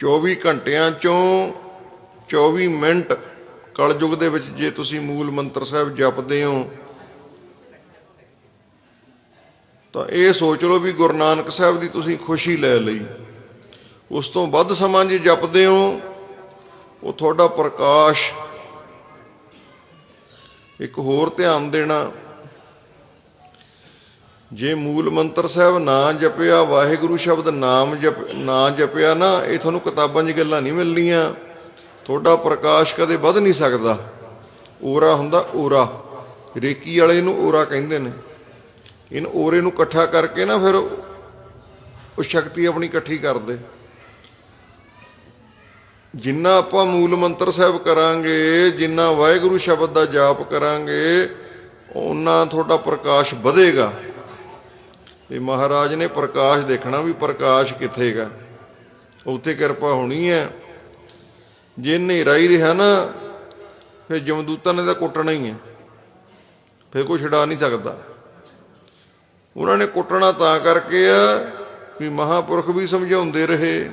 24 ਘੰਟਿਆਂ ਚੋਂ 24 ਮਿੰਟ ਕਲਯੁਗ ਦੇ ਵਿੱਚ ਜੇ ਤੁਸੀਂ ਮੂਲ ਮੰਤਰ ਸਾਹਿਬ ਜਪਦੇ ਹੋ, ਤਾਂ ਇਹ ਸੋਚ ਲਓ ਵੀ ਗੁਰੂ ਨਾਨਕ ਸਾਹਿਬ ਦੀ ਤੁਸੀਂ ਖੁਸ਼ੀ ਲੈ ਲਈ। ਉਸ ਤੋਂ ਵੱਧ ਸਮਾਂ ਜੇ ਜਪਦੇ ਹੋ, ਉਹ ਤੁਹਾਡਾ ਪ੍ਰਕਾਸ਼ ਇੱਕ ਹੋਰ ਧਿਆਨ ਦੇਣਾ। ਜੇ ਮੂਲ ਮੰਤਰ ਸਾਹਿਬ ਨਾ ਜਪਿਆ, ਵਾਹਿਗੁਰੂ ਸ਼ਬਦ ਨਾਮ ਜਪ, ਨਾ ਜਪਿਆ ਨਾ, ਇਹ ਤੁਹਾਨੂੰ ਕਿਤਾਬਾਂ 'ਚ ਗੱਲਾਂ ਨਹੀਂ ਮਿਲਣੀਆਂ। ਤੁਹਾਡਾ ਪ੍ਰਕਾਸ਼ ਕਦੇ ਵੱਧ ਨਹੀਂ ਸਕਦਾ। ਓਰਾ ਹੁੰਦਾ ਓਰਾ ਰੇਕੀ ਵਾਲੇ ਨੂੰ ਓਰਾ ਕਹਿੰਦੇ ਨੇ। ਇਹਨ ਓਰੇ ਨੂੰ ਇਕੱਠਾ ਕਰਕੇ ਨਾ ਫਿਰ ਉਹ ਸ਼ਕਤੀ ਆਪਣੀ ਇਕੱਠੀ ਕਰਦੇ। ਜਿੰਨਾ ਆਪਾਂ ਮੂਲ ਮੰਤਰ ਸਾਹਿਬ ਕਰਾਂਗੇ, ਜਿੰਨਾ ਵਾਹਿਗੁਰੂ ਸ਼ਬਦ ਦਾ ਜਾਪ ਕਰਾਂਗੇ, ਉਹਨਾਂ ਤੁਹਾਡਾ ਪ੍ਰਕਾਸ਼ ਵਧੇਗਾ। ਇਹ ਮਹਾਰਾਜ ਨੇ ਪ੍ਰਕਾਸ਼ ਦੇਖਣਾ ਵੀ ਪ੍ਰਕਾਸ਼ ਕਿੱਥੇ ਗਾ। ਉੱਥੇ ਕਿਰਪਾ ਹੋਣੀ ਹੈ। ਜੇ ਹਨੇਰਾ ਹੀ ਰਿਹਾ ਨਾ, ਫਿਰ ਜਮਦੂਤਾਂ ਨੇ ਤਾਂ ਕੁੱਟਣਾ ਹੀ ਹੈ। ਫਿਰ ਕੋਈ ਛਡਾ ਨਹੀਂ ਸਕਦਾ। ਉਹਨਾਂ ਨੇ ਕੁੱਟਣਾ ਤਾਂ ਕਰਕੇ ਆ ਵੀ ਮਹਾਪੁਰਖ ਵੀ ਸਮਝਾਉਂਦੇ ਰਹੇ।